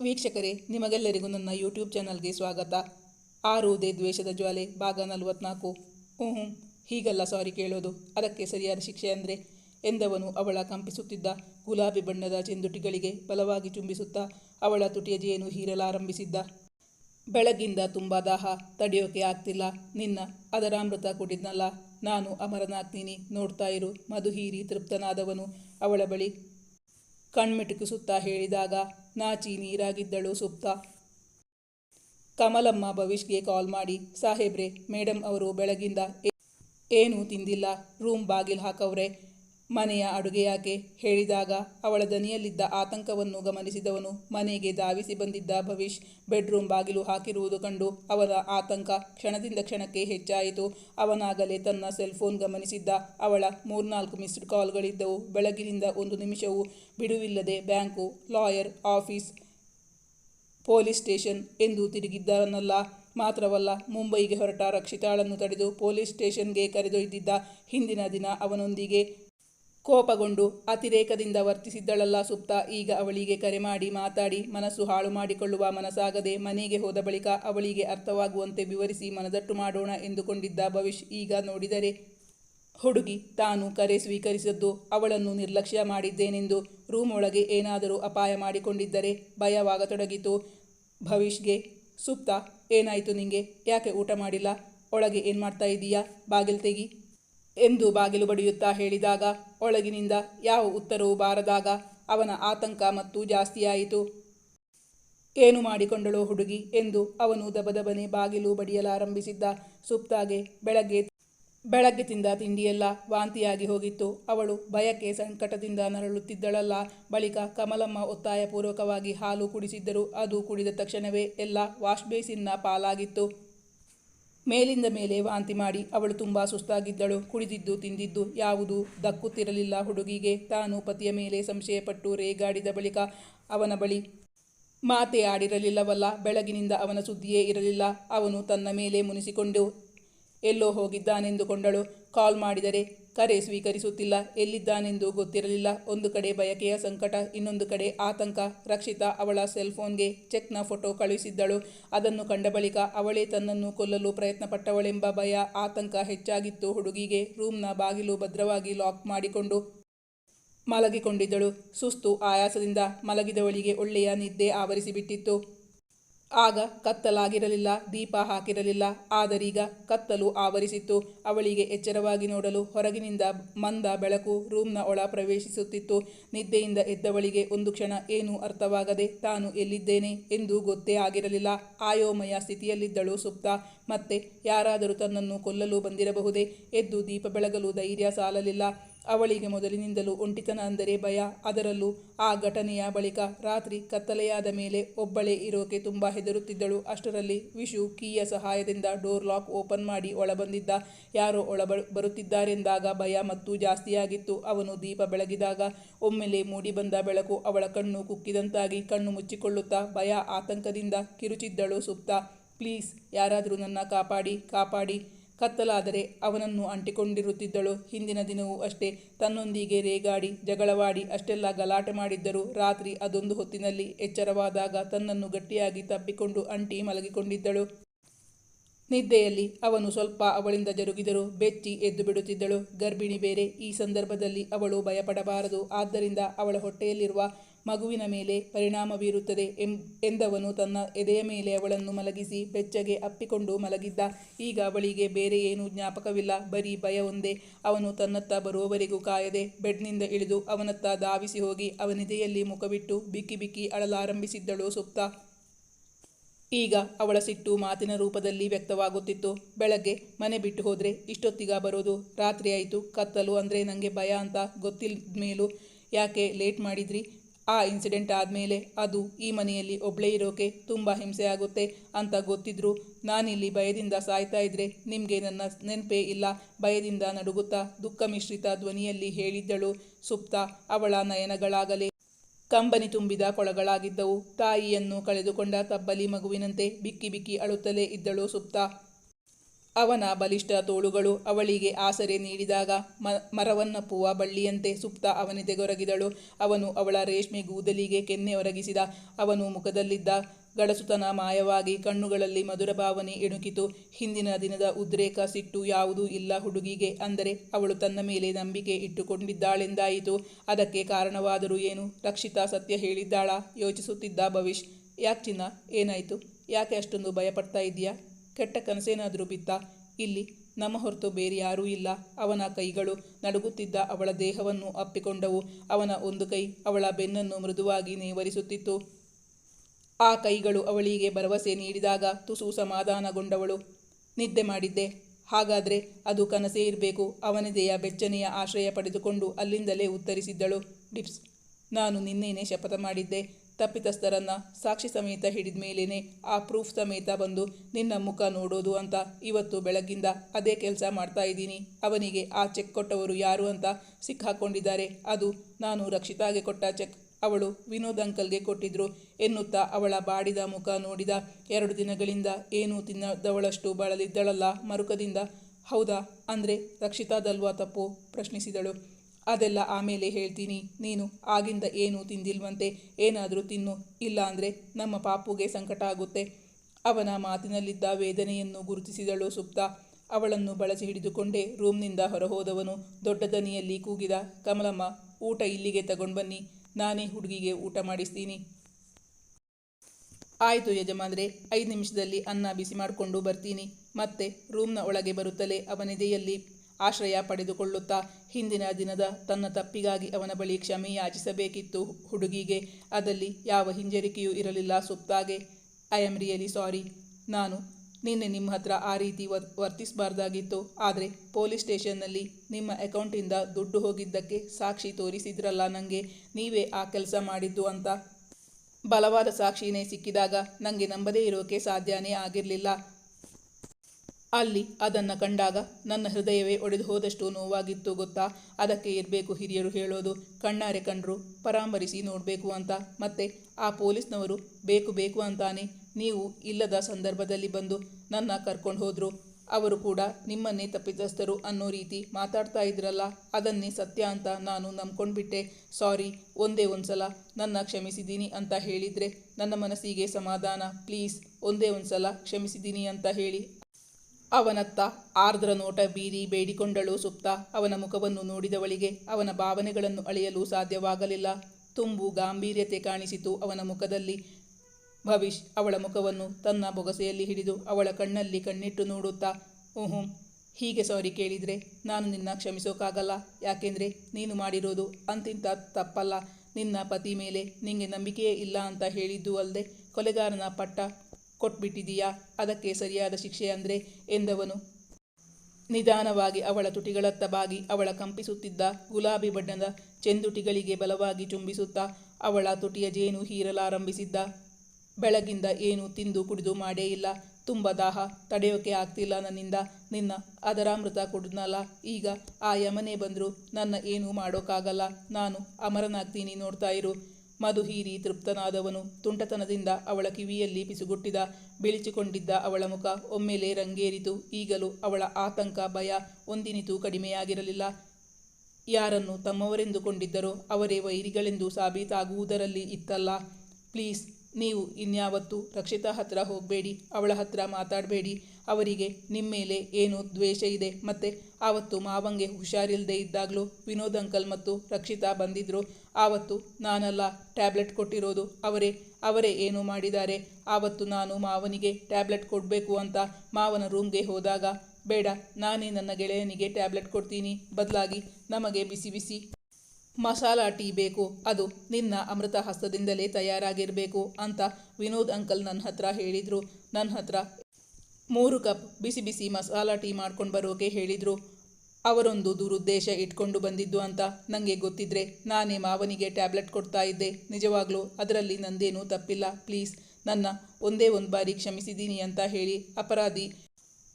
ವೀಕ್ಷಕರೇ, ನಿಮಗೆಲ್ಲರಿಗೂ ನನ್ನ ಯೂಟ್ಯೂಬ್ ಚಾನಲ್ಗೆ ಸ್ವಾಗತ. ಆರುವುದೇ ದ್ವೇಷದ ಜ್ವಾಲೆ, ಭಾಗ ನಲವತ್ನಾಲ್ಕು. ಹ್ಞೂ ಹ್ಞೂ ಹೀಗಲ್ಲ ಸಾರಿ ಕೇಳೋದು, ಅದಕ್ಕೆ ಸರಿಯಾದ ಶಿಕ್ಷೆ ಅಂದರೆ, ಎಂದವನು ಅವಳ ಕಂಪಿಸುತ್ತಿದ್ದ ಗುಲಾಬಿ ಬಣ್ಣದ ಚೆಂದುಟಿಗಳಿಗೆ ಬಲವಾಗಿ ಚುಂಬಿಸುತ್ತಾ ಅವಳ ತುಟಿಯ ಜೇನು ಹೀರಲಾರಂಭಿಸಿದ್ದ. ಬೆಳಗಿಂದ ತುಂಬ ದಾಹ, ತಡೆಯೋಕೆ ಆಗ್ತಿಲ್ಲ. ನಿನ್ನ ಅದರಾಮೃತ ಕೊಟ್ಟಿದ್ನಲ್ಲ, ನಾನು ಅಮರನಾಗ್ತೀನಿ, ನೋಡ್ತಾ ಇರು. ಮಧು ಹೀರಿ ತೃಪ್ತನಾದವನು ಅವಳ ಬಳಿ ಕಣ್ಮಿಟುಕಿಸುತ್ತಾ ಹೇಳಿದಾಗ ನಾಚಿ ನೀರಾಗಿದ್ದಳು ಸುಪ್ತ. ಕಮಲಮ್ಮ ಭವಿಷ್ಗೆ ಕಾಲ್ ಮಾಡಿ, ಸಾಹೇಬ್ರೆ ಮೇಡಮ್ ಅವರು ಬೆಳಗಿಂದ ಏನೂ ತಿಂದಿಲ್ಲ, ರೂಮ್ ಬಾಗಿಲು ಹಾಕವ್ರೆ. ಮನೆಯ ಅಡುಗೆಯಾಕೆ ಹೇಳಿದಾಗ ಅವಳ ದನಿಯಲ್ಲಿದ್ದ ಆತಂಕವನ್ನು ಗಮನಿಸಿದವನು ಮನೆಗೆ ಧಾವಿಸಿ ಬಂದಿದ್ದ ಭವಿಷ್ ಬೆಡ್ರೂಮ್ ಬಾಗಿಲು ಹಾಕಿರುವುದು ಕಂಡು ಅವರ ಆತಂಕ ಕ್ಷಣದಿಂದ ಕ್ಷಣಕ್ಕೆ ಹೆಚ್ಚಾಯಿತು. ಅವನಾಗಲೇ ತನ್ನ ಸೆಲ್ ಫೋನ್ ಗಮನಿಸಿದ್ದ ಅವಳ ಮೂರ್ನಾಲ್ಕು ಮಿಸ್ಡ್ ಕಾಲ್ಗಳಿದ್ದವು. ಬೆಳಗಿನಿಂದ ಒಂದು ನಿಮಿಷವೂ ಬಿಡುವಿಲ್ಲದೆ bank, lawyer, office, police station ಎಂದು ತಿರುಗಿದ್ದನಲ್ಲ ಮಾತ್ರವಲ್ಲ, ಮುಂಬೈಗೆ ಹೊರಟ ರಕ್ಷಿತಾಳನ್ನು ತಡೆದು ಪೊಲೀಸ್ ಸ್ಟೇಷನ್ಗೆ ಕರೆದೊಯ್ದಿದ್ದ ಹಿಂದಿನ ದಿನ ಅವನೊಂದಿಗೆ ಕೋಪಗೊಂಡು ಅತಿರೇಕದಿಂದ ವರ್ತಿಸಿದ್ದಳಲ್ಲ ಸುಪ್ತ. ಈಗ ಅವಳಿಗೆ ಕರೆ ಮಾಡಿ ಮಾತಾಡಿ, ಮನಸ್ಸು ಹಾಳು ಮಾಡಿಕೊಳ್ಳುವ ಮನಸ್ಸಾಗದೆ ಮನೆಗೆ ಹೋದ ಬಳಿಕ ಅವಳಿಗೆ ಅರ್ಥವಾಗುವಂತೆ ವಿವರಿಸಿ ಮನದಟ್ಟು ಮಾಡೋಣ ಎಂದುಕೊಂಡಿದ್ದ ಭವಿಷ್ ಈಗ ನೋಡಿದರೆ, ಹುಡುಗಿ, ತಾನು ಕರೆ ಸ್ವೀಕರಿಸಿದ್ದು ಅವಳನ್ನು ನಿರ್ಲಕ್ಷ್ಯ ಮಾಡಿದ್ದೇನೆಂದು. ರೂಮ್ ಒಳಗೆ ಏನಾದರೂ ಅಪಾಯ ಮಾಡಿಕೊಂಡಿದ್ದರೆ ಭಯವಾಗತೊಡಗಿತು. ಭವಿಷ್ಗೆ, ಸುಪ್ತ, ಏನಾಯಿತು ನಿಂಗೆ? ಯಾಕೆ ಊಟ ಮಾಡಿಲ್ಲ? ಒಳಗೆ ಏನು ಮಾಡ್ತಾ ಇದ್ದೀಯಾ ಬಾಗಿಲು ತೆಗಿ. ಎಂದು ಬಾಗಿಲು ಬಡಿಯುತ್ತಾ ಹೇಳಿದಾಗ, ಒಳಗಿನಿಂದ ಯಾವ ಉತ್ತರವೂ ಬಾರದಾಗ ಅವನ ಆತಂಕ ಮತ್ತು ಜಾಸ್ತಿಯಾಯಿತು. ಏನು ಮಾಡಿಕೊಂಡಳು ಹುಡುಗಿ? ಎಂದು ಅವನು ದಬದಬನೆ ಬಾಗಿಲು ಬಡಿಯಲಾರಂಭಿಸಿದ್ದ ಸುಪ್ತಾಗೆ ಬೆಳಗ್ಗೆ ಬೆಳಗ್ಗೆ ತಿಂದ ತಿಂಡಿಯೆಲ್ಲ ವಾಂತಿಯಾಗಿ ಹೋಗಿತ್ತು. ಅವಳು ಭಯಕ್ಕೆ ಸಂಕಟದಿಂದ ನರಳುತ್ತಿದ್ದಳಲ್ಲ. ಬಳಿಕ ಕಮಲಮ್ಮ ಒತ್ತಾಯಪೂರ್ವಕವಾಗಿ ಹಾಲು ಕುಡಿಸಿದ್ದರು. ಅದು ಕುಡಿದ ತಕ್ಷಣವೇ ಎಲ್ಲ ವಾಶ್ ಬೇಸಿನ್ನ ಪಾಲಾಗಿತ್ತು. ಮೇಲಿಂದ ಮೇಲೆ ವಾಂತಿ ಮಾಡಿ ಅವಳು ತುಂಬ ಸುಸ್ತಾಗಿದ್ದಳು, ಕುಡಿದಿದ್ದು ತಿಂದಿದ್ದು ಯಾವುದು ದಕ್ಕುತ್ತಿರಲಿಲ್ಲ ಹುಡುಗಿಗೆ. ತಾನು ಪತಿಯ ಮೇಲೆ ಸಂಶಯಪಟ್ಟು ರೇಗಾಡಿದ ಬಳಿಕ ಅವನ ಬಳಿ ಮಾತೆ ಆಡಿರಲಿಲ್ಲವಲ್ಲ, ಬೆಳಗಿನಿಂದ ಅವನ ಸುದ್ದಿಯೇ ಇರಲಿಲ್ಲ. ಅವನು ತನ್ನ ಮೇಲೆ ಮುನಿಸಿಕೊಂಡು ಎಲ್ಲೋ ಹೋಗಿದ್ದಾನೆಂದುಕೊಂಡಳು. ಕಾಲ್ ಮಾಡಿದರೆ ಕರೆ ಸ್ವೀಕರಿಸುತ್ತಿಲ್ಲ. ಎಲ್ಲಿದ್ದಾನೆಂದು ಗೊತ್ತಿರಲಿಲ್ಲ. ಒಂದು ಕಡೆ ಬಯಕೆಯ ಸಂಕಟ, ಇನ್ನೊಂದು ಕಡೆ ಆತಂಕ. ರಕ್ಷಿತಾ ಅವಳ ಸೆಲ್ಫೋನ್ಗೆ ಚೆಕ್ನ ಫೋಟೋ ಕಳುಹಿಸಿದ್ದಳು. ಅದನ್ನು ಕಂಡ ಬಳಿಕ ಅವಳೇ ತನ್ನನ್ನು ಕೊಲ್ಲಲು ಪ್ರಯತ್ನಪಟ್ಟವಳೆಂಬ ಭಯ, ಆತಂಕ ಹೆಚ್ಚಾಗಿತ್ತು. ಹುಡುಗಿಗೆ ರೂಮ್ನ ಬಾಗಿಲು ಭದ್ರವಾಗಿ ಲಾಕ್ ಮಾಡಿಕೊಂಡು ಮಲಗಿಕೊಂಡಿದ್ದಳು. ಸುಸ್ತು ಆಯಾಸದಿಂದ ಮಲಗಿದವಳಿಗೆ ಒಳ್ಳೆಯ ನಿದ್ದೆ ಆವರಿಸಿಬಿಟ್ಟಿತ್ತು. ಆಗ ಕತ್ತಲಾಗಿರಲಿಲ್ಲ, ದೀಪ ಹಾಕಿರಲಿಲ್ಲ. ಆದರೀಗ ಕತ್ತಲು ಆವರಿಸಿತ್ತು. ಅವಳಿಗೆ ಎಚ್ಚರವಾಗಿ ನೋಡಲು ಹೊರಗಿನಿಂದ ಮಂದ ಬೆಳಕು ರೂಮ್ನ ಒಳ ಪ್ರವೇಶಿಸುತ್ತಿತ್ತು. ನಿದ್ದೆಯಿಂದ ಎದ್ದವಳಿಗೆ ಒಂದು ಕ್ಷಣ ಏನೂ ಅರ್ಥವಾಗದೆ, ತಾನು ಎಲ್ಲಿದ್ದೇನೆ ಎಂದು ಗೊತ್ತೇ ಆಗಿರಲಿಲ್ಲ. ಆಯೋಮಯ ಸ್ಥಿತಿಯಲ್ಲಿದ್ದಳು ಸುಪ್ತ. ಮತ್ತೆ ಯಾರಾದರೂ ತನ್ನನ್ನು ಕೊಲ್ಲಲು ಬಂದಿರಬಹುದೇ? ಎದ್ದು ದೀಪ ಬೆಳಗಲು ಧೈರ್ಯ ಸಾಲಲಿಲ್ಲ. ಅವಳಿಗೆ ಮೊದಲಿನಿಂದಲೂ ಒಂಟಿತನ ಅಂದರೆ ಭಯ. ಅದರಲ್ಲೂ ಆ ಘಟನೆಯ ಬಳಿಕ ರಾತ್ರಿ ಕತ್ತಲೆಯಾದ ಮೇಲೆ ಒಬ್ಬಳೇ ಇರೋಕೆ ತುಂಬ ಹೆದರುತ್ತಿದ್ದಳು. ಅಷ್ಟರಲ್ಲಿ ವಿಶು ಕೀಯ ಸಹಾಯದಿಂದ ಡೋರ್ ಲಾಕ್ ಓಪನ್ ಮಾಡಿ ಒಳಬಂದಿದ್ದ. ಯಾರೋ ಒಳ ಬರುತ್ತಿದ್ದಾರೆಂದಾಗ ಭಯ ಮತ್ತು ಜಾಸ್ತಿಯಾಗಿತ್ತು. ಅವನು ದೀಪ ಬೆಳಗಿದಾಗ ಒಮ್ಮೆಲೆ ಮೂಡಿ ಬಂದ ಬೆಳಕು ಅವಳ ಕಣ್ಣು ಕುಕ್ಕಿದಂತಾಗಿ ಕಣ್ಣು ಮುಚ್ಚಿಕೊಳ್ಳುತ್ತಾ ಭಯ ಆತಂಕದಿಂದ ಕಿರುಚಿದ್ದಳು ಸುಪ್ತ. ಪ್ಲೀಸ್, ಯಾರಾದರೂ ನನ್ನ ಕಾಪಾಡಿ ಕಾಪಾಡಿ ಕತ್ತಲಾದರೆ ಅವನನ್ನು ಅಂಟಿಕೊಂಡಿರುತ್ತಿದ್ದಳು. ಹಿಂದಿನ ದಿನವೂ ಅಷ್ಟೇ. ತನ್ನೊಂದಿಗೆ ರೇಗಾಡಿ, ಜಗಳವಾಡಿ ಅಷ್ಟೆಲ್ಲ ಗಲಾಟೆ ಮಾಡಿದ್ದರು ರಾತ್ರಿ ಅದೊಂದು ಹೊತ್ತಿನಲ್ಲಿ ಎಚ್ಚರವಾದಾಗ ತನ್ನನ್ನು ಗಟ್ಟಿಯಾಗಿ ತಬ್ಬಿಕೊಂಡು ಅಂಟಿ ಮಲಗಿಕೊಂಡಿದ್ದಳು. ನಿದ್ದೆಯಲ್ಲಿ ಅವನು ಸ್ವಲ್ಪ ಅವಳಿಂದ ಜರುಗಿದರು ಬೆಚ್ಚಿ ಎದ್ದು ಬಿಡುತ್ತಿದ್ದಳು. ಗರ್ಭಿಣಿ ಬೇರೆ. ಈ ಸಂದರ್ಭದಲ್ಲಿ ಅವಳು ಭಯಪಡಬಾರದು. ಆದ್ದರಿಂದ ಅವಳ ಹೊಟ್ಟೆಯಲ್ಲಿರುವ ಮಗುವಿನ ಮೇಲೆ ಪರಿಣಾಮ ಬೀರುತ್ತದೆ ಎಂದವನು ತನ್ನ ಎದೆಯ ಮೇಲೆ ಅವಳನ್ನು ಮಲಗಿಸಿ ಬೆಚ್ಚಗೆ ಅಪ್ಪಿಕೊಂಡು ಮಲಗಿದ್ದ. ಈಗ ಅವಳಿಗೆ ಬೇರೆ ಏನೂ ಜ್ಞಾಪಕವಿಲ್ಲ. ಬರೀ ಭಯ ಒಂದೇ. ಅವನು ತನ್ನತ್ತ ಬರುವವರೆಗೂ ಕಾಯದೆ ಬೆಡ್ನಿಂದ ಇಳಿದು ಅವನತ್ತ ಧಾವಿಸಿ ಹೋಗಿ ಅವನಿದೆಯಲ್ಲಿ ಮುಖವಿಟ್ಟು ಬಿಕ್ಕಿ ಬಿಕ್ಕಿ ಅಳಲಾರಂಭಿಸಿದ್ದಳು ಸುಪ್ತ. ಈಗ ಅವಳ ಸಿಟ್ಟು ಮಾತಿನ ರೂಪದಲ್ಲಿ ವ್ಯಕ್ತವಾಗುತ್ತಿತ್ತು. ಬೆಳಗ್ಗೆ ಮನೆ ಬಿಟ್ಟು ಹೋದರೆ ಇಷ್ಟೊತ್ತಿಗ ಬರೋದು ರಾತ್ರಿ ಆಯಿತು. ಕತ್ತಲು ಅಂದರೆ ನನಗೆ ಭಯ ಅಂತ ಗೊತ್ತಿಲ್ಲದ ಮೇಲೂ ಯಾಕೆ ಲೇಟ್ ಮಾಡಿದ್ರಿ? ಆ ಇನ್ಸಿಡೆಂಟ್ ಆದಮೇಲೆ ಅದು ಈ ಮನೆಯಲ್ಲಿ ಒಬ್ಬಳೇ ಇರೋಕೆ ತುಂಬ ಹಿಂಸೆ ಆಗುತ್ತೆ ಅಂತ ಗೊತ್ತಿದ್ರು. ನಾನಿಲ್ಲಿ ಭಯದಿಂದ ಸಾಯ್ತಾ ಇದ್ರೆ ನಿಮಗೆ ನನ್ನ ನೆನಪೇ ಇಲ್ಲ. ಭಯದಿಂದ ನಡುಗುತ್ತಾ ದುಃಖ ಮಿಶ್ರಿತ ಧ್ವನಿಯಲ್ಲಿ ಹೇಳಿದ್ದಳು ಸುಪ್ತ. ಅವಳ ನಯನಗಳಾಗಲೇ ಕಂಬನಿ ತುಂಬಿದ ಕೊಳಗಳಾಗಿದ್ದವು. ತಾಯಿಯನ್ನು ಕಳೆದುಕೊಂಡ ತಬ್ಬಲಿ ಮಗುವಿನಂತೆ ಬಿಕ್ಕಿ ಬಿಕ್ಕಿ ಅಳುತ್ತಲೇ ಇದ್ದಳು ಸುಪ್ತ. ಅವನ ಬಲಿಷ್ಠ ತೋಳುಗಳು ಅವಳಿಗೆ ಆಸರೆ ನೀಡಿದಾಗ ಮ, ಮರವನ್ನಪ್ಪುವ ಬಳ್ಳಿಯಂತೆ ಸುಪ್ತ ಅವನಿದೆಗೊರಗಿದಳು ಅವನು ಅವಳ ರೇಷ್ಮೆ ಗೂದಲಿಗೆ ಕೆನ್ನೆ ಒರಗಿಸಿದ. ಅವನು ಮುಖದಲ್ಲಿದ್ದ ಗಡಸುತನ ಮಾಯವಾಗಿ ಕಣ್ಣುಗಳಲ್ಲಿ ಮಧುರ ಭಾವನೆ ಇಣುಕಿತು ಹಿಂದಿನ ದಿನದ ಉದ್ರೇಕ ಸಿಟ್ಟು ಯಾವುದೂ ಇಲ್ಲ ಹುಡುಗಿಗೆ ಅಂದರೆ ಅವಳು ತನ್ನ ಮೇಲೆ ನಂಬಿಕೆ ಇಟ್ಟುಕೊಂಡಿದ್ದಾಳೆಂದಾಯಿತು. ಅದಕ್ಕೆ ಕಾರಣವಾದರೂ ಏನು? ರಕ್ಷಿತಾ ಸತ್ಯ ಹೇಳಿದ್ದಾಳ? ಯೋಚಿಸುತ್ತಿದ್ದ ಭವಿಷ್, ಯಾಕೆ ಚಿನ್ನ? ಏನಾಯಿತು? ಯಾಕೆ ಅಷ್ಟೊಂದು ಭಯಪಡ್ತಾ ಇದೆಯಾ ಕೆಟ್ಟ ಕನಸೇನಾದರೂ ಬಿತ್ತ ಇಲ್ಲಿ ನಮ್ಮ ಹೊರತು ಬೇರೆ ಯಾರೂ ಇಲ್ಲ. ಅವನ ಕೈಗಳು ನಡುಗುತ್ತಿದ್ದ ಅವಳ ದೇಹವನ್ನು ಅಪ್ಪಿಕೊಂಡವು. ಅವನ ಒಂದು ಕೈ ಅವಳ ಬೆನ್ನನ್ನು ಮೃದುವಾಗಿ ನೇವರಿಸುತ್ತಿತ್ತು. ಆ ಕೈಗಳು ಅವಳಿಗೆ ಭರವಸೆ ನೀಡಿದಾಗ ತುಸು ಸಮಾಧಾನಗೊಂಡವಳು. ನಿದ್ದೆ ಮಾಡಿದ್ದೆ. ಹಾಗಾದರೆ ಅದು ಕನಸೇ ಇರಬೇಕು. ಅವನದೆಯ ಬೆಚ್ಚನೆಯ ಆಶ್ರಯ ಪಡೆದುಕೊಂಡು ಅಲ್ಲಿಂದಲೇ ಉತ್ತರಿಸಿದ್ದಳು. ಡಿಪ್ಸ್, ನಾನು ನಿನ್ನೇನೆ ಶಪಥ ಮಾಡಿದ್ದೆ. ತಪ್ಪಿತಸ್ಥರನ್ನ ಸಾಕ್ಷಿ ಸಮೇತ ಹಿಡಿದ ಮೇಲೇನೆ ಆ ಪ್ರೂಫ್ ಸಮೇತ ಬಂದು ನಿನ್ನ ಮುಖ ನೋಡೋದು ಅಂತ ಇವತ್ತು ಬೆಳಗ್ಗಿಂದ ಅದೇ ಕೆಲಸ ಮಾಡ್ತಾ ಇದ್ದೀನಿ. ಅವನಿಗೆ ಆ ಚೆಕ್ ಕೊಟ್ಟವರು ಯಾರು ಅಂತ ಸಿಕ್ಕಾಕೊಂಡಿದ್ದಾರೆ. ಅದು ನಾನು ರಕ್ಷಿತಾಗೆ ಕೊಟ್ಟ ಚೆಕ್. ಅವಳು ವಿನೋದ್ ಅಂಕಲ್ಗೆ ಕೊಟ್ಟಿದ್ರು ಎನ್ನುತ್ತಾ ಅವಳ ಬಾಡಿದ ಮುಖ ನೋಡಿದ ಎರಡು ದಿನಗಳಿಂದ ಏನೂ ತಿನ್ನದವಳಷ್ಟು ಬಳಲಿದ್ದಳಲ್ಲ ಮರುಕದಿಂದ. ಹೌದಾ? ಅಂದರೆ ರಕ್ಷಿತಾದಲ್ವಾ ತಪ್ಪು? ಪ್ರಶ್ನಿಸಿದಳು. ಅದೆಲ್ಲ ಆಮೇಲೆ ಹೇಳ್ತೀನಿ. ನೀನು ಆಗಿಂದ ಏನೂ ತಿಂದಿಲ್ವಂತೆ, ಏನಾದರೂ ತಿನ್ನು. ಇಲ್ಲಾಂದರೆ ನಮ್ಮ ಪಾಪುಗೆ ಸಂಕಟ ಆಗುತ್ತೆ. ಅವನ ಮಾತಿನಲ್ಲಿದ್ದ ವೇದನೆಯನ್ನು ಗುರುತಿಸಿದಳು ಸುಪ್ತ. ಅವಳನ್ನು ಬಳಸಿ ಹಿಡಿದುಕೊಂಡೇ ರೂಮ್ನಿಂದ ಹೊರಹೋದವನು ದೊಡ್ಡ ದನಿಯಲ್ಲಿ ಕೂಗಿದ, ಕಮಲಮ್ಮ, ಊಟ ಇಲ್ಲಿಗೆ ತಗೊಂಡು ಬನ್ನಿ ನಾನೇ ಹುಡುಗಿಗೆ ಊಟ ಮಾಡಿಸ್ತೀನಿ. ಆಯಿತು ಯಜಮಾನ್ರೆ, ಐದು ನಿಮಿಷದಲ್ಲಿ ಅನ್ನ ಬಿಸಿ ಮಾಡಿಕೊಂಡು ಬರ್ತೀನಿ. ಮತ್ತೆ ರೂಮ್ನ ಒಳಗೆ ಬರುತ್ತಲೇ ಅವನೆದೆಯಲ್ಲಿ ಆಶ್ರಯ ಪಡೆದುಕೊಳ್ಳುತ್ತಾ ಹಿಂದಿನ ದಿನದ ತನ್ನ ತಪ್ಪಿಗಾಗಿ ಅವನ ಬಳಿ ಕ್ಷಮೆ ಯಾಚಿಸಬೇಕಿತ್ತು. ಹುಡುಗಿಗೆ ಅದಲ್ಲಿ ಯಾವ ಹಿಂಜರಿಕೆಯೂ ಇರಲಿಲ್ಲ. ಸುಪ್ತಾಗೆ ಐ ಆಮ್ ರಿಯಲಿ ಸಾರಿ ನಾನು ನಿನ್ನೆ ನಿಮ್ಮ ಹತ್ರ ಆ ರೀತಿ ವರ್, ವರ್ತಿಸಬಾರ್ದಾಗಿತ್ತು. ಆದರೆ ಪೊಲೀಸ್ ಸ್ಟೇಷನ್ನಲ್ಲಿ ನಿಮ್ಮ ಅಕೌಂಟಿಂದ ದುಡ್ಡು ಹೋಗಿದ್ದಕ್ಕೆ ಸಾಕ್ಷಿ ತೋರಿಸಿದ್ರಲ್ಲ ನನಗೆ ನೀವೇ ಆ ಕೆಲಸ ಮಾಡಿದ್ದು ಅಂತ. ಬಲವಾದ ಸಾಕ್ಷಿನೇ ಸಿಕ್ಕಿದಾಗ ನನಗೆ ನಂಬದೇ ಇರೋಕೆ ಸಾಧ್ಯನೇ ಆಗಿರಲಿಲ್ಲ. ಅಲ್ಲಿ ಅದನ್ನು ಕಂಡಾಗ ನನ್ನ ಹೃದಯವೇ ಒಡೆದು ಹೋದಷ್ಟು ನೋವಾಗಿತ್ತು ಗೊತ್ತಾ? ಅದಕ್ಕೆ ಇರಬೇಕು ಹಿರಿಯರು ಹೇಳೋದು. ಕಣ್ಣಾರೆ ಕಂಡ್ರು ಪರಾಮರಿಸಿ ನೋಡಬೇಕು ಅಂತ. ಮತ್ತೆ ಆ ಪೊಲೀಸ್ನವರು, ಬೇಕು ಬೇಕು ಅಂತಾನೆ. ನೀವು ಇಲ್ಲದ ಸಂದರ್ಭದಲ್ಲಿ ಬಂದು ನನ್ನ ಕರ್ಕೊಂಡು ಹೋದರು. ಅವರು ಕೂಡ ನಿಮ್ಮನ್ನೇ ತಪ್ಪಿತಸ್ಥರು ಅನ್ನೋ ರೀತಿ ಮಾತಾಡ್ತಾ ಇದ್ರಲ್ಲ. ಅದನ್ನೇ ಸತ್ಯ ಅಂತ ನಾನು ನಂಬ್ಕೊಂಡ್ಬಿಟ್ಟೆ. ಸಾರಿ, ಒಂದೇ ಒಂದು ಸಲ ನನ್ನ ಕ್ಷಮಿಸಿದ್ದೀನಿ ಅಂತ ಹೇಳಿದರೆ ನನ್ನ ಮನಸ್ಸಿಗೆ ಸಮಾಧಾನ. ಪ್ಲೀಸ್, ಒಂದೇ ಒಂದು ಸಲ ಕ್ಷಮಿಸಿದ್ದೀನಿ ಅಂತ ಹೇಳಿ ಅವನತ್ತ ಆರ್ದ್ರ ನೋಟ ಬೀರಿ ಬೇಡಿಕೊಂಡಳು ಸುಪ್ತ. ಅವನ ಮುಖವನ್ನು ನೋಡಿದವಳಿಗೆ ಅವನ ಭಾವನೆಗಳನ್ನು ಅಳೆಯಲು ಸಾಧ್ಯವಾಗಲಿಲ್ಲ. ತುಂಬು ಗಾಂಭೀರ್ಯತೆ ಕಾಣಿಸಿತು ಅವನ ಮುಖದಲ್ಲಿ. ಭವಿಷ್ ಅವಳ ಮುಖವನ್ನು ತನ್ನ ಬೊಗಸೆಯಲ್ಲಿ ಹಿಡಿದು ಅವಳ ಕಣ್ಣಲ್ಲಿ ಕಣ್ಣಿಟ್ಟು ನೋಡುತ್ತಾ ಊಹು ಹೀಗೆ ಸಾರಿ ಕೇಳಿದರೆ ನಾನು ನಿನ್ನ ಕ್ಷಮಿಸೋಕ್ಕಾಗಲ್ಲ ಯಾಕೆಂದರೆ ನೀನು ಮಾಡಿರೋದು ಅಂತಿಂತ ತಪ್ಪಲ್ಲ. ನಿನ್ನ ಪತಿ ಮೇಲೆ ನಿಂಗೆ ನಂಬಿಕೆಯೇ ಇಲ್ಲ ಅಂತ ಹೇಳಿದ್ದು ಅಲ್ಲದೆ ಕೊಲೆಗಾರನ ಪಟ್ಟ ಕೊಟ್ಬಿಟ್ಟಿದೀಯಾ? ಅದಕ್ಕೆ ಸರಿಯಾದ ಶಿಕ್ಷೆ ಅಂದ್ರೆ ಎಂದವನು. ನಿಧಾನವಾಗಿ ಅವಳ ತುಟಿಗಳತ್ತ ಬಾಗಿ ಅವಳ ಕಂಪಿಸುತ್ತಿದ್ದ ಗುಲಾಬಿ ಬಣ್ಣದ ಚೆಂದುಟಿಗಳಿಗೆ ಬಲವಾಗಿ ಚುಂಬಿಸುತ್ತಾ ಅವಳ ತುಟಿಯ ಜೇನು ಹೀರಲಾರಂಭಿಸಿದ್ದ. ಬೆಳಗಿಂದ ಏನು ತಿಂದು ಕುಡಿದು ಮಾಡೇ ಇಲ್ಲ. ತುಂಬ ದಾಹ. ತಡೆಯೋಕೆ ಆಗ್ತಿಲ್ಲ ನನ್ನಿಂದ. ನಿನ್ನ ಅದರಾಮೃತ ಕುಡಿದ್ನಲ್ಲ ಈಗ ಆ ಯಮನೆ ಬಂದರೂ ನನ್ನ ಏನೂ ಮಾಡೋಕ್ಕಾಗಲ್ಲ ನಾನು ಅಮರನಾಗ್ತೀನಿ ನೋಡ್ತಾ ಇರು. ಮಧು ಹೀರಿ ತೃಪ್ತನಾದವನು. ತುಂಟತನದಿಂದ ಅವಳ ಕಿವಿಯಲ್ಲಿ ಪಿಸುಗುಟ್ಟಿದ ಬಿಳಿಚಿಕೊಂಡಿದ್ದ ಅವಳ ಮುಖ ಒಮ್ಮೆಲೆ ರಂಗೇರಿತು. ಈಗಲೂ ಅವಳ ಆತಂಕ, ಭಯ ಒಂದಿನಿತೂ ಕಡಿಮೆಯಾಗಿರಲಿಲ್ಲ. ಯಾರನ್ನು ತಮ್ಮವರೆಂದುಕೊಂಡಿದ್ದರೋ ಅವರೇ ವೈರಿಗಳೆಂದು ಸಾಬೀತಾಗುವುದರಲ್ಲಿ ಇತ್ತಲ್ಲ. ಪ್ಲೀಸ್, ನೀವು ಇನ್ಯಾವತ್ತೂ ರಕ್ಷಿತಾ ಹತ್ರ ಹೋಗಬೇಡಿ, ಅವಳ ಹತ್ರ ಮಾತಾಡಬೇಡಿ. ಅವರಿಗೆ ನಿಮ್ಮ ಮೇಲೆ ಏನು ದ್ವೇಷ ಇದೆ? ಮತ್ತೆ ಆವತ್ತು ಮಾವಂಗೆ ಹುಷಾರಿಲ್ಲದೆ ಇದ್ದಾಗಲೂ ವಿನೋದ್ ಅಂಕಲ್ ಮತ್ತು ರಕ್ಷಿತಾ ಬಂದಿದ್ದರು ಆವತ್ತು ನಾನಲ್ಲ ಟ್ಯಾಬ್ಲೆಟ್ ಕೊಟ್ಟಿರೋದು. ಅವರೇ ಅವರೇ ಏನು ಮಾಡಿದ್ದಾರೆ? ಆವತ್ತು ನಾನು ಮಾವನಿಗೆ ಟ್ಯಾಬ್ಲೆಟ್ ಕೊಡಬೇಕು ಅಂತ ಮಾವನ ರೂಮ್ಗೆ ಹೋದಾಗ, ಬೇಡ, ನಾನೇ ನನ್ನ ಗೆಳೆಯನಿಗೆ ಟ್ಯಾಬ್ಲೆಟ್ ಕೊಡ್ತೀನಿ. ಬದಲಾಗಿ ನಮಗೆ ಬಿಸಿ ಬಿಸಿ ಮಸಾಲ ಟೀ ಬೇಕು. ಅದು ನಿನ್ನ ಅಮೃತ ಹಸ್ತದಿಂದಲೇ ತಯಾರಾಗಿರಬೇಕು ಅಂತ ವಿನೋದ್ ಅಂಕಲ್ ನನ್ನ ಹತ್ರ ಹೇಳಿದರು. ನನ್ನ ಹತ್ರ ಮೂರು ಕಪ್ ಬಿಸಿ ಬಿಸಿ ಮಸಾಲ ಟೀ ಮಾಡ್ಕೊಂಡು ಬರೋಕೆ ಹೇಳಿದರು. ಅವರೊಂದು ದುರುದ್ದೇಶ ಇಟ್ಕೊಂಡು ಬಂದಿದ್ದು ಅಂತ ನನಗೆ ಗೊತ್ತಿದ್ರೆ ನಾನೇ ಮಾವನಿಗೆ ಟ್ಯಾಬ್ಲೆಟ್ ಕೊಡ್ತಾ ಇದ್ದೆ. ನಿಜವಾಗ್ಲೂ ಅದರಲ್ಲಿ ನಂದೇನೂ ತಪ್ಪಿಲ್ಲ, ಪ್ಲೀಸ್ ನನ್ನ ಒಂದೇ ಒಂದು ಬಾರಿ ಕ್ಷಮಿಸಿದ್ದೀನಿ ಅಂತ ಹೇಳಿ ಅಪರಾಧಿ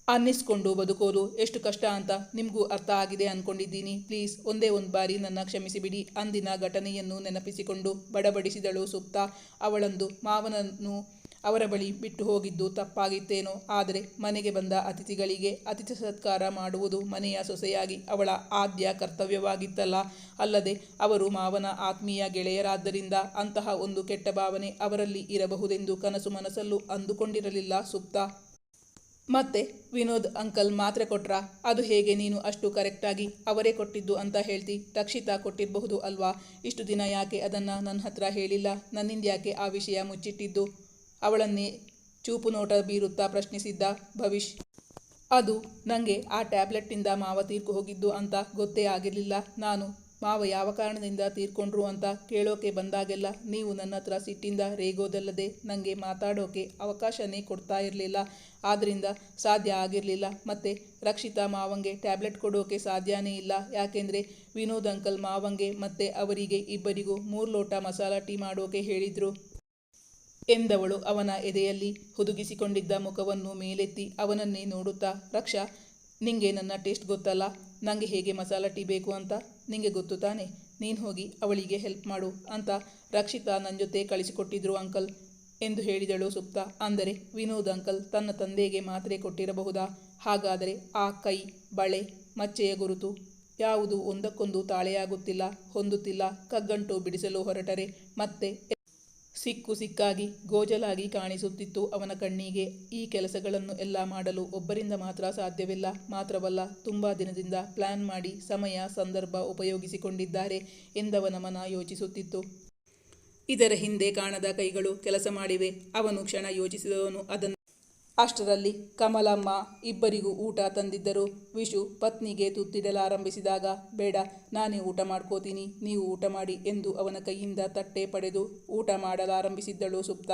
ಅನ್ನಿಸ್ಕೊಂಡು ಬದುಕೋದು ಎಷ್ಟು ಕಷ್ಟ ಅಂತ ನಿಮಗೂ ಅರ್ಥ ಆಗಿದೆ ಅಂದ್ಕೊಂಡಿದ್ದೀನಿ ಪ್ಲೀಸ್ ಒಂದೇ ಒಂದು ಬಾರಿ ನನ್ನ ಕ್ಷಮಿಸಿಬಿಡಿ ಅಂದಿನ ಘಟನೆಯನ್ನು ನೆನಪಿಸಿಕೊಂಡು ಬಡಬಡಿಸಿದಳು ಸುಪ್ತ. ಅವಳಂದು ಮಾವನನ್ನು ಅವರ ಬಳಿ ಬಿಟ್ಟು ಹೋಗಿದ್ದು ತಪ್ಪಾಗಿತ್ತೇನೋ. ಆದರೆ ಮನೆಗೆ ಬಂದ ಅತಿಥಿಗಳಿಗೆ ಅತಿಥಿ ಸತ್ಕಾರ ಮಾಡುವುದು ಮನೆಯ ಸೊಸೆಯಾಗಿ ಅವಳ ಆದ್ಯ ಕರ್ತವ್ಯವಾಗಿತ್ತಲ್ಲ. ಅಲ್ಲದೆ ಅವರು ಮಾವನ ಆತ್ಮೀಯ ಗೆಳೆಯರಾದ್ದರಿಂದ ಅಂತಹ ಒಂದು ಕೆಟ್ಟ ಭಾವನೆ ಅವರಲ್ಲಿ ಇರಬಹುದೆಂದು ಕನಸು ಮನಸ್ಸಲ್ಲೂ ಅಂದುಕೊಂಡಿರಲಿಲ್ಲ ಸುಪ್ತ. ಮತ್ತೆ, ವಿನೋದ್ ಅಂಕಲ್ ಮಾತ್ರೆ ಕೊಟ್ರ? ಅದು ಹೇಗೆ ನೀನು ಅಷ್ಟು ಕರೆಕ್ಟಾಗಿ ಅವರೇ ಕೊಟ್ಟಿದ್ದು ಅಂತ ಹೇಳ್ತಿ? ರಕ್ಷಿತಾ ಕೊಟ್ಟಿರಬಹುದು ಅಲ್ವಾ? ಇಷ್ಟು ದಿನ ಯಾಕೆ ಅದನ್ನು ನನ್ನ ಹತ್ರ ಹೇಳಿಲ್ಲ? ನನ್ನಿಂದ ಯಾಕೆ ಆ ವಿಷಯ ಮುಚ್ಚಿಟ್ಟಿದ್ದು? ಅವಳನ್ನೇ ಚೂಪು ನೋಟ ಬೀರುತ್ತಾ ಪ್ರಶ್ನಿಸಿದ್ದ ಭವಿಷ್ ಅದು ನನಗೆ ಆ ಟ್ಯಾಬ್ಲೆಟ್ಟಿಂದ ಮಾವ ತೀರ್ಕು ಹೋಗಿದ್ದು ಅಂತ ಗೊತ್ತೇ ಆಗಿರಲಿಲ್ಲ. ನಾನು ಮಾವ ಯಾವ ಕಾರಣದಿಂದ ತೀರ್ಕೊಂಡ್ರು ಅಂತ ಕೇಳೋಕೆ ಬಂದಾಗೆಲ್ಲ ನೀವು ನನ್ನ ಹತ್ರ ಸಿಟ್ಟಿಂದ ರೇಗೋದಲ್ಲದೆ ನನಗೆ ಮಾತಾಡೋಕೆ ಅವಕಾಶನೇ ಕೊಡ್ತಾ ಇರಲಿಲ್ಲ. ಆದ್ದರಿಂದ ಸಾಧ್ಯ ಆಗಿರಲಿಲ್ಲ. ಮತ್ತು ರಕ್ಷಿತಾ ಮಾವಂಗೆ ಟ್ಯಾಬ್ಲೆಟ್ ಕೊಡೋಕೆ ಸಾಧ್ಯನೇ ಇಲ್ಲ. ಯಾಕೆಂದರೆ ವಿನೋದ್ ಅಂಕಲ್ ಮಾವಂಗೆ ಮತ್ತು ಅವರಿಗೆ ಇಬ್ಬರಿಗೂ ಮೂರು ಲೋಟ ಮಸಾಲ ಟೀ ಮಾಡೋಕೆ ಹೇಳಿದರು. ಎಂದವಳು ಅವನ ಎದೆಯಲ್ಲಿ ಹುದುಗಿಸಿಕೊಂಡಿದ್ದ ಮುಖವನ್ನು ಮೇಲೆತ್ತಿ ಅವನನ್ನೇ ನೋಡುತ್ತಾ, ರಕ್ಷಾ, ನಿಂಗೆ ನನ್ನ ಟೇಸ್ಟ್ ಗೊತ್ತಲ್ಲ ನನಗೆ ಹೇಗೆ ಮಸಾಲ ಟೀ ಬೇಕು ಅಂತ? ನಿಂಗೆ ಗೊತ್ತು ತಾನೆ? ನೀನು ಹೋಗಿ ಅವಳಿಗೆ ಹೆಲ್ಪ್ ಮಾಡು ಅಂತ ರಕ್ಷಿತಾ ನನ್ನ ಜೊತೆ ಕಳಿಸಿಕೊಟ್ಟಿದ್ರು ಅಂಕಲ್ ಎಂದು ಹೇಳಿದಳು ಸುಪ್ತ. ಅಂದರೆ, ವಿನೋದ್ ಅಂಕಲ್ ತನ್ನ ತಂದೆಗೆ ಮಾತ್ರೆ ಕೊಟ್ಟಿರಬಹುದಾ? ಹಾಗಾದರೆ ಆ ಕೈ, ಬಳೆ, ಮಚ್ಚೆಯ ಗುರುತು ಯಾವುದು ಒಂದಕ್ಕೊಂದು ತಾಳೆಯಾಗುತ್ತಿಲ್ಲ, ಹೊಂದುತ್ತಿಲ್ಲ, ಕಗ್ಗಂಟು ಬಿಡಿಸಲು ಹೊರಟರೆ, ಮತ್ತೆ ಸಿಕ್ಕು ಸಿಕ್ಕಾಗಿ ಗೋಜಲಾಗಿ ಕಾಣಿಸುತ್ತಿತ್ತು ಅವನ ಕಣ್ಣಿಗೆ. ಈ ಕೆಲಸಗಳನ್ನು ಎಲ್ಲ ಮಾಡಲು ಒಬ್ಬರಿಂದ ಮಾತ್ರ ಸಾಧ್ಯವಿಲ್ಲ. ಮಾತ್ರವಲ್ಲ, ತುಂಬ ದಿನದಿಂದ ಪ್ಲಾನ್ ಮಾಡಿ ಸಮಯ, ಸಂದರ್ಭ ಉಪಯೋಗಿಸಿಕೊಂಡಿದ್ದಾರೆ ಎಂದವನ ಮನ ಯೋಚಿಸುತ್ತಿತ್ತು. ಇದರ ಹಿಂದೆ ಕಾಣದ ಕೈಗಳು ಕೆಲಸ ಮಾಡಿವೆ. ಅವನು ಕ್ಷಣ ಯೋಚಿಸಿದವನು ಅದನ್ನು ಅಷ್ಟರಲ್ಲಿ ಕಮಲಮ್ಮ ಇಬ್ಬರಿಗೂ ಊಟ ತಂದಿದ್ದರು. ವಿಶು ಪತ್ನಿಗೆ ತುತ್ತಿಡಲಾರಂಭಿಸಿದಾಗ, ಬೇಡ, ನಾನೇ ಊಟ ಮಾಡ್ಕೋತೀನಿ, ನೀವು ಊಟ ಮಾಡಿ ಎಂದು ಅವನ ಕೈಯಿಂದ ತಟ್ಟೆ ಪಡೆದು ಊಟ ಮಾಡಲಾರಂಭಿಸಿದ್ದಳು ಸುಪ್ತ.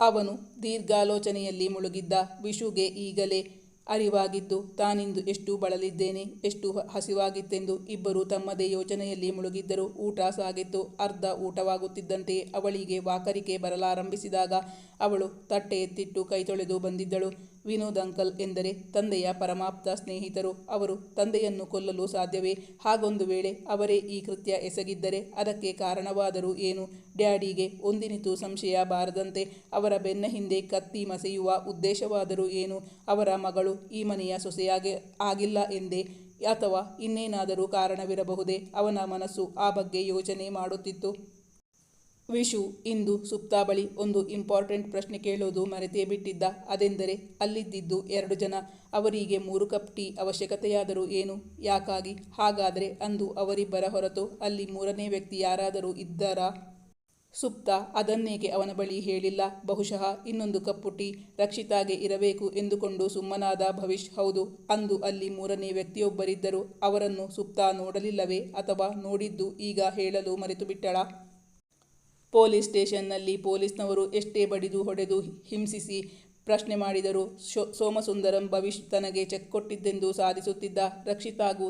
ಅವನು ದೀರ್ಘಾಲೋಚನೆಯಲ್ಲಿ ಮುಳುಗಿದ್ದ ವಿಶುಗೆ ಈಗಲೇ ಅರಿವಾಗಿದ್ದು, ತಾನಿಂದು ಎಷ್ಟು ಬಳಲಿದ್ದೇನೆ, ಎಷ್ಟು ಹಸಿವಾಗಿತ್ತೆಂದು ಇಬ್ಬರು ತಮ್ಮದೇ ಯೋಚನೆಯಲ್ಲಿ ಮುಳುಗಿದ್ದರು. ಊಟ ಸಾಗಿತ್ತು ಅರ್ಧ ಊಟವಾಗುತ್ತಿದ್ದಂತೆ ಅವಳಿಗೆ ವಾಕರಿಕೆ ಬರಲಾರಂಭಿಸಿದಾಗ ಅವಳು ತಟ್ಟೆ ಎತ್ತಿಟ್ಟು ಕೈ ತೊಳೆದು ಬಂದಿದ್ದಳು. ವಿನೋದ್ ಅಂಕಲ್ ಎಂದರೆ ತಂದೆಯ ಪರಮಾಪ್ತ ಸ್ನೇಹಿತರು. ಅವರು ತಂದೆಯನ್ನು ಕೊಲ್ಲಲು ಸಾಧ್ಯವೇ? ಹಾಗೊಂದು ವೇಳೆ ಅವರೇ ಈ ಕೃತ್ಯ ಎಸಗಿದ್ದರೆ ಅದಕ್ಕೆ ಕಾರಣವಾದರೂ ಏನು? ಡ್ಯಾಡಿಗೆ ಒಂದಿನಿತು ಸಂಶಯ ಬಾರದಂತೆ ಅವರ ಬೆನ್ನ ಹಿಂದೆ ಕತ್ತಿ ಮಸೆಯುವ ಉದ್ದೇಶವಾದರೂ ಏನು? ಅವರ ಮಗಳು ಈ ಮನೆಯ ಸೊಸೆಯಾಗಿ ಆಗಿಲ್ಲ ಎಂದೇ ಅಥವಾ ಇನ್ನೇನಾದರೂ ಕಾರಣವಿರಬಹುದೇ? ಅವನ ಮನಸ್ಸು ಆ ಬಗ್ಗೆ ಯೋಚನೆ ಮಾಡುತ್ತಿತ್ತು. ವಿಶು ಇಂದು ಸುಪ್ತಾ ಬಳಿ ಒಂದು ಇಂಪಾರ್ಟೆಂಟ್ ಪ್ರಶ್ನೆ ಕೇಳೋದು ಮರೆತೇ ಬಿಟ್ಟಿದ್ದ. ಅದೆಂದರೆ ಅಲ್ಲಿದ್ದಿದ್ದು ಎರಡು ಜನ. ಅವರಿಗೆ ಮೂರು ಕಪ್ ಟೀ ಅವಶ್ಯಕತೆಯಾದರೂ ಏನು? ಯಾಕಾಗಿ? ಹಾಗಾದರೆ ಅಂದು ಅವರಿಬ್ಬರ ಹೊರತು ಅಲ್ಲಿ ಮೂರನೇ ವ್ಯಕ್ತಿ ಯಾರಾದರೂ ಇದ್ದಾರಾ? ಸುಪ್ತ ಅದನ್ನೇಕೆ ಅವನ ಬಳಿ ಹೇಳಿಲ್ಲ? ಬಹುಶಃ ಇನ್ನೊಂದು ಕಪ್ಪು ಟೀ ರಕ್ಷಿತಾಗೆ ಇರಬೇಕು ಎಂದುಕೊಂಡು ಸುಮ್ಮನಾದ ಭವಿಷ್ ಹೌದು, ಅಂದು ಅಲ್ಲಿ ಮೂರನೇ ವ್ಯಕ್ತಿಯೊಬ್ಬರಿದ್ದರು ಅವರನ್ನು ಸುಪ್ತ ನೋಡಲಿಲ್ಲವೇ ಅಥವಾ ನೋಡಿದ್ದು ಈಗ ಹೇಳಲು ಮರೆತು ಬಿಟ್ಟಳ ಪೊಲೀಸ್ ಸ್ಟೇಷನ್ನಲ್ಲಿ ಪೊಲೀಸ್ನವರು ಎಷ್ಟೇ ಬಡಿದು ಹೊಡೆದು ಹಿಂಸಿಸಿ ಪ್ರಶ್ನೆ ಮಾಡಿದರೂ ಶೋ, ಸೋಮಸುಂದರಂ ಭವಿಷ್ ತನಗೆ ಚೆಕ್ ಕೊಟ್ಟಿದ್ದೆಂದು ಸಾಧಿಸುತ್ತಿದ್ದ ರಕ್ಷಿತಾಗೂ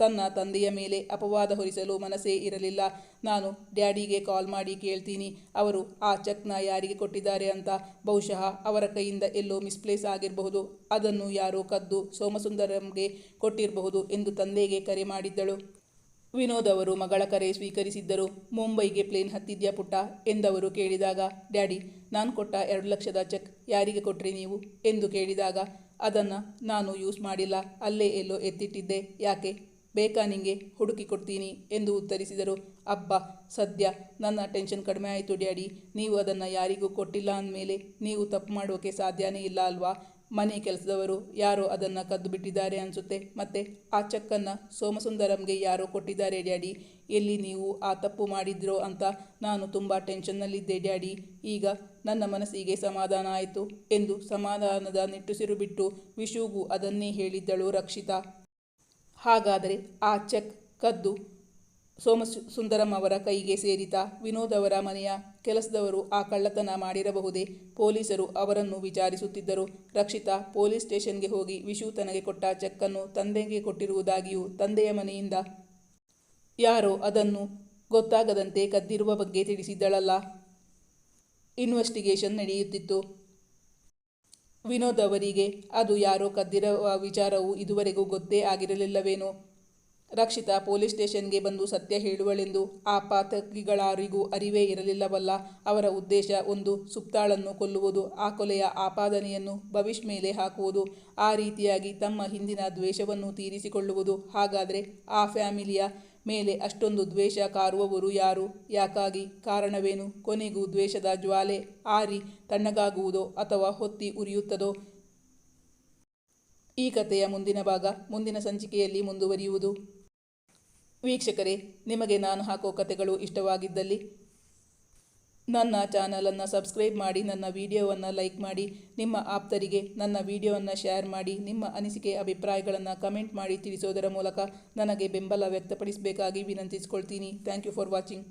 ತನ್ನ ತಂದೆಯ ಮೇಲೆ ಅಪವಾದ ಹೊರಿಸಲು ಮನಸ್ಸೇ ಇರಲಿಲ್ಲ. ನಾನು ಡ್ಯಾಡಿಗೆ ಕಾಲ್ ಮಾಡಿ ಕೇಳ್ತೀನಿ, ಅವರು ಆ ಚೆಕ್ನ ಯಾರಿಗೆ ಕೊಟ್ಟಿದ್ದಾರೆ ಅಂತ. ಬಹುಶಃ ಅವರ ಕೈಯಿಂದ ಎಲ್ಲೋ ಮಿಸ್ಪ್ಲೇಸ್ ಆಗಿರಬಹುದು. ಅದನ್ನು ಯಾರೋ ಕದ್ದು ಸೋಮಸುಂದರಂಗೆ ಕೊಟ್ಟಿರಬಹುದು ಎಂದು ತಂದೆಗೆ ಕರೆ ಮಾಡಿದ್ದಳು. ವಿನೋದ್ ಅವರು ಮಗಳ ಕರೆ ಸ್ವೀಕರಿಸಿದ್ದರು. ಮುಂಬೈಗೆ ಪ್ಲೇನ್ ಹತ್ತಿದ್ಯಾ ಪುಟ್ಟ? ಎಂದವರು ಕೇಳಿದಾಗ, ಡ್ಯಾಡಿ, ನಾನು ಕೊಟ್ಟ ಎರಡು ಲಕ್ಷದ ಚೆಕ್ ಯಾರಿಗೆ ಕೊಟ್ರಿ ನೀವು? ಎಂದು ಕೇಳಿದಾಗ, ಅದನ್ನು ನಾನು ಯೂಸ್ ಮಾಡಿಲ್ಲ. ಅಲ್ಲೇ ಎಲ್ಲೋ ಎತ್ತಿಟ್ಟಿದ್ದೆ. ಯಾಕೆ? ಬೇಕಾ ನಿಂಗೆ? ಹುಡುಕಿ ಕೊಡ್ತೀನಿ. ಎಂದು ಉತ್ತರಿಸಿದರು. ಅಬ್ಬ, ಸದ್ಯ ನನ್ನ ಟೆನ್ಷನ್ ಕಡಿಮೆ ಆಯಿತು ಡ್ಯಾಡಿ. ನೀವು ಅದನ್ನು ಯಾರಿಗೂ ಕೊಟ್ಟಿಲ್ಲ ಅಂದಮೇಲೆ ನೀವು ತಪ್ಪು ಮಾಡೋಕೆ ಸಾಧ್ಯನೇ ಇಲ್ಲ ಅಲ್ವಾ? ಮನೆ ಕೆಲಸದವರು ಯಾರೋ ಅದನ್ನು ಕದ್ದು ಬಿಟ್ಟಿದ್ದಾರೆ ಅನಿಸುತ್ತೆ. ಮತ್ತೆ ಆ ಚೆಕ್ಕನ್ನು ಸೋಮಸುಂದರಂಗೆ ಯಾರೋ ಕೊಟ್ಟಿದ್ದಾರೆ ಡ್ಯಾಡಿ. ಎಲ್ಲಿ ನೀವು ಆ ತಪ್ಪು ಮಾಡಿದ್ರೋ ಅಂತ ನಾನು ತುಂಬ ಟೆನ್ಷನ್ನಲ್ಲಿದ್ದೆ ಡ್ಯಾಡಿ. ಈಗ ನನ್ನ ಮನಸ್ಸಿಗೆ ಸಮಾಧಾನ ಆಯಿತು ಎಂದು ಸಮಾಧಾನದ ನಿಟ್ಟುಸಿರು ಬಿಟ್ಟು ವಿಶುಗೂ ಅದನ್ನೇ ಹೇಳಿದ್ದಳು ರಕ್ಷಿತಾ. ಹಾಗಾದರೆ ಆ ಚೆಕ್ ಕದ್ದು ಸೋಮ ಸುಂದರಂ ಅವರ ಕೈಗೆ ಸೇರಿತ ವಿನೋದ್ ಅವರ ಮನೆಯ ಕೆಲಸದವರು ಆ ಕಳ್ಳತನ ಮಾಡಿರಬಹುದೇ? ಪೊಲೀಸರು ಅವರನ್ನು ವಿಚಾರಿಸುತ್ತಿದ್ದರು. ರಕ್ಷಿತಾ ಪೊಲೀಸ್ ಸ್ಟೇಷನ್ಗೆ ಹೋಗಿ ವಿಶು ತನಗೆ ಕೊಟ್ಟ ಚೆಕ್ಕನ್ನು ತಂದೆಗೆ ಕೊಟ್ಟಿರುವುದಾಗಿಯೂ ತಂದೆಯ ಮನೆಯಿಂದ ಯಾರೋ ಅದನ್ನು ಗೊತ್ತಾಗದಂತೆ ಕದ್ದಿರುವ ಬಗ್ಗೆ ತಿಳಿಸಿದ್ದಳಲ್ಲ. ಇನ್ವೆಸ್ಟಿಗೇಷನ್ ನಡೆಯುತ್ತಿತ್ತು. ವಿನೋದ್ ಅವರಿಗೆ ಅದು ಯಾರೋ ಕದ್ದಿರುವ ವಿಚಾರವು ಇದುವರೆಗೂ ಗೊತ್ತೇ ಆಗಿರಲಿಲ್ಲವೇನೋ? ರಕ್ಷಿತಾ ಪೊಲೀಸ್ ಸ್ಟೇಷನ್ಗೆ ಬಂದು ಸತ್ಯ ಹೇಳುವಳೆಂದು ಆ ಪಾತಕಿಗಳಾರಿಗೂ ಅರಿವೇ ಇರಲಿಲ್ಲವಲ್ಲ. ಅವರ ಉದ್ದೇಶ ಒಂದು, ಸುಪ್ತಾಳನ್ನು ಕೊಲ್ಲುವುದು, ಆ ಕೊಲೆಯ ಆಪಾದನೆಯನ್ನು ಭವಿಷ್ ಮೇಲೆ ಹಾಕುವುದು, ಆ ರೀತಿಯಾಗಿ ತಮ್ಮ ಹಿಂದಿನ ದ್ವೇಷವನ್ನು ತೀರಿಸಿಕೊಳ್ಳುವುದು. ಹಾಗಾದರೆ ಆ ಫ್ಯಾಮಿಲಿಯ ಮೇಲೆ ಅಷ್ಟೊಂದು ದ್ವೇಷ ಕಾರುವವರು ಯಾರು? ಯಾಕಾಗಿ? ಕಾರಣವೇನು? ಕೊನೆಗೂ ದ್ವೇಷದ ಜ್ವಾಲೆ ಆರಿ ತಣ್ಣಗಾಗುವುದೋ ಅಥವಾ ಹೊತ್ತಿ ಉರಿಯುತ್ತದೋ? ಈ ಕಥೆಯ ಮುಂದಿನ ಭಾಗ ಮುಂದಿನ ಸಂಚಿಕೆಯಲ್ಲಿ ಮುಂದುವರಿಯುವುದು. ವೀಕ್ಷಕರೇ, ನಿಮಗೆ ನಾನು ಹಾಕೋ ಕಥೆಗಳು ಇಷ್ಟವಾಗಿದ್ದಲ್ಲಿ ನನ್ನ ಚಾನಲನ್ನು ಸಬ್ಸ್ಕ್ರೈಬ್ ಮಾಡಿ, ನನ್ನ ವಿಡಿಯೋವನ್ನು ಲೈಕ್ ಮಾಡಿ, ನಿಮ್ಮ ಆಪ್ತರಿಗೆ ನನ್ನ ವಿಡಿಯೋವನ್ನು ಶೇರ್ ಮಾಡಿ, ನಿಮ್ಮ ಅನಿಸಿಕೆ ಅಭಿಪ್ರಾಯಗಳನ್ನು ಕಮೆಂಟ್ ಮಾಡಿ ತಿಳಿಸೋದರ ಮೂಲಕ ನನಗೆ ಬೆಂಬಲ ವ್ಯಕ್ತಪಡಿಸಬೇಕಾಗಿ ವಿನಂತಿಸಿಕೊಳ್ತೀನಿ. Thank you for watching